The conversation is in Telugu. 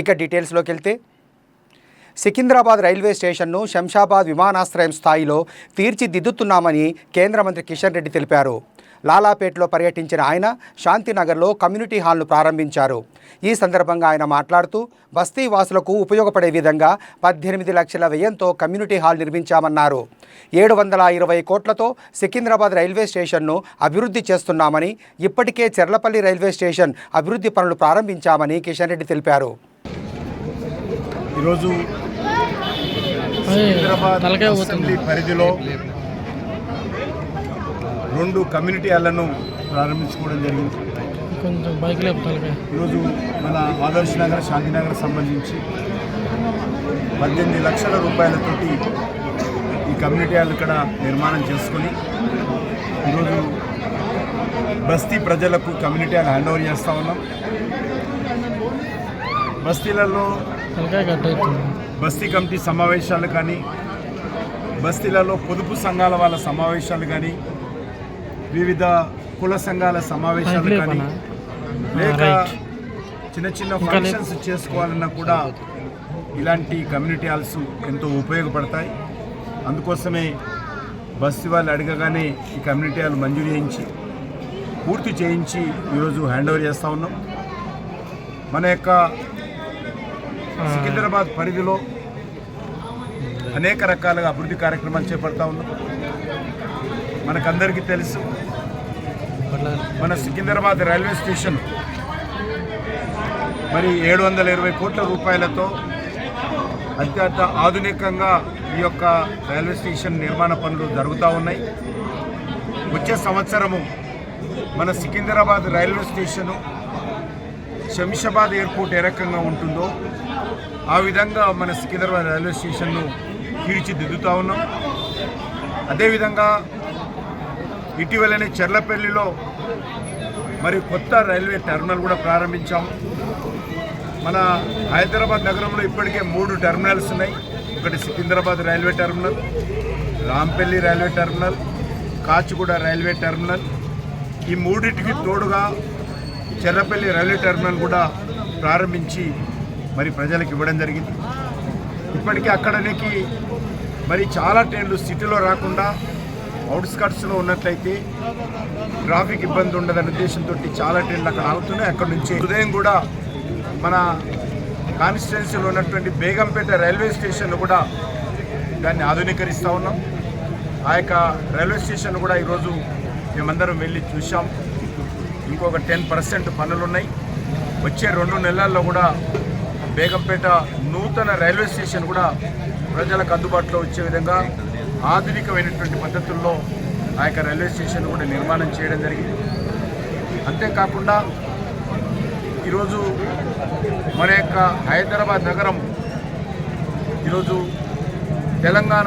ఇక డీటెయిల్స్లోకి వెళ్తే సికింద్రాబాద్ రైల్వే స్టేషన్ను శంషాబాద్ విమానాశ్రయం స్థాయిలో తీర్చిదిద్దుతున్నామని కేంద్ర మంత్రి కిషన్ రెడ్డి తెలిపారు. లాలాపేట్లో పర్యటించిన ఆయన శాంతినగర్లో కమ్యూనిటీ హాల్ను ప్రారంభించారు. ఈ సందర్భంగా ఆయన మాట్లాడుతూ బస్తీ వాసులకు ఉపయోగపడే విధంగా పద్దెనిమిది లక్షల వ్యయంతో కమ్యూనిటీ హాల్ నిర్మించామన్నారు. ఏడు వందల ఇరవై కోట్లతో సికింద్రాబాద్ రైల్వే స్టేషన్ను అభివృద్ధి చేస్తున్నామని ఇప్పటికే చెర్లపల్లి రైల్వే స్టేషన్ అభివృద్ధి పనులు ప్రారంభించామని కిషన్ రెడ్డి తెలిపారు. ఈరోజు సికింద్రాబాద్ తలకాయ అసెంబ్లీ పరిధిలో రెండు కమ్యూనిటీ హాళ్ళను ప్రారంభించుకోవడం జరిగింది. ఈరోజు మన ఆదర్శ్ నగర్ శాంతినగర్ సంబంధించి పద్దెనిమిది లక్షల రూపాయలతోటి ఈ కమ్యూనిటీ హాల్ ఇక్కడ నిర్మాణం చేసుకొని ఈరోజు బస్తీ ప్రజలకు కమ్యూనిటీ హాల్ హ్యాండ్ ఓవర్ చేస్తూ ఉన్నాం. బస్తీలలో బస్తీ కమిటీ సమావేశాలు కానీ బస్తీలలో పొదుపు సంఘాల వాళ్ళ సమావేశాలు కానీ వివిధ కుల సంఘాల సమావేశాలు కానీ? లేక. చిన్న చిన్న ఫంక్షన్స్ చేసుకోవాలన్నా కూడా ఇలాంటి కమ్యూనిటీ హాల్స్ ఎంతో ఉపయోగపడతాయి అందుకోసమే బస్తీ వాళ్ళు అడగగానే ఈ కమ్యూనిటీ హాల్ మంజూరు చేయించి పూర్తి చేయించి ఈరోజు హ్యాండ్ ఓవర్ చేస్తూ ఉన్నాం మన యొక్క సికింద్రాబాద్ పరిధిలో అనేక రకాలుగా అభివృద్ధి కార్యక్రమాలు చేపడతా ఉన్నాం. మనకందరికీ తెలుసు మన సికింద్రాబాద్ రైల్వే స్టేషన్ మరి ఏడు వందల ఇరవై కోట్ల రూపాయలతో అత్యంత ఆధునికంగా ఈ యొక్క రైల్వే స్టేషన్ నిర్మాణ పనులు జరుగుతూ ఉన్నాయి. వచ్చే సంవత్సరము మన Secunderabad railway station Shamshabad airport ఏ రకంగా ఉంటుందో ఆ విధంగా మన సికింద్రాబాద్ రైల్వే స్టేషన్ను తీర్చిదిద్దుతా ఉన్నాం. అదేవిధంగా ఇటీవలనే చెర్లపల్లిలో మరి కొత్త రైల్వే టెర్మినల్ కూడా ప్రారంభించాం. మన హైదరాబాద్ నగరంలో ఇప్పటికే మూడు టెర్మినల్స్ ఉన్నాయి. ఒకటి Secunderabad railway terminal Rampalli railway terminal Kacheguda railway terminal. ఈ మూడింటికి తోడుగా చెర్లపల్లి రైల్వే టెర్మినల్ కూడా ప్రారంభించి మరి ప్రజలకు ఇవ్వడం జరిగింది. ఇప్పటికీ అక్కడనికి మరి చాలా ట్రైన్లు సిటీలో రాకుండా అవుట్స్కట్స్లో ఉన్నట్లయితే ట్రాఫిక్ ఇబ్బంది ఉండదనే ఉద్దేశంతో చాలా ట్రైన్లు అక్కడ ఆగుతున్నాయి. అక్కడ నుంచి ఉదయం కూడా మన కాన్స్టిట్యున్సీలో ఉన్నటువంటి బేగంపేట రైల్వే స్టేషన్ కూడా దాన్ని ఆధునీకరిస్తూ ఉన్నాం. ఆ యొక్క రైల్వే స్టేషన్ కూడా ఈరోజు మేమందరం వెళ్ళి చూసాం ఇంకొక టెన్ పర్సెంట్ పనులు ఉన్నాయి వచ్చే రెండు నెలల్లో కూడా బేగంపేట నూతన రైల్వే స్టేషన్ కూడా ప్రజలకు అందుబాటులో వచ్చే విధంగా ఆధునికమైనటువంటి పద్ధతుల్లో ఆ యొక్క రైల్వే స్టేషన్ కూడా నిర్మాణం చేయడం జరిగింది. అంతేకాకుండా ఈరోజు మన యొక్క హైదరాబాద్ నగరం ఈరోజు తెలంగాణ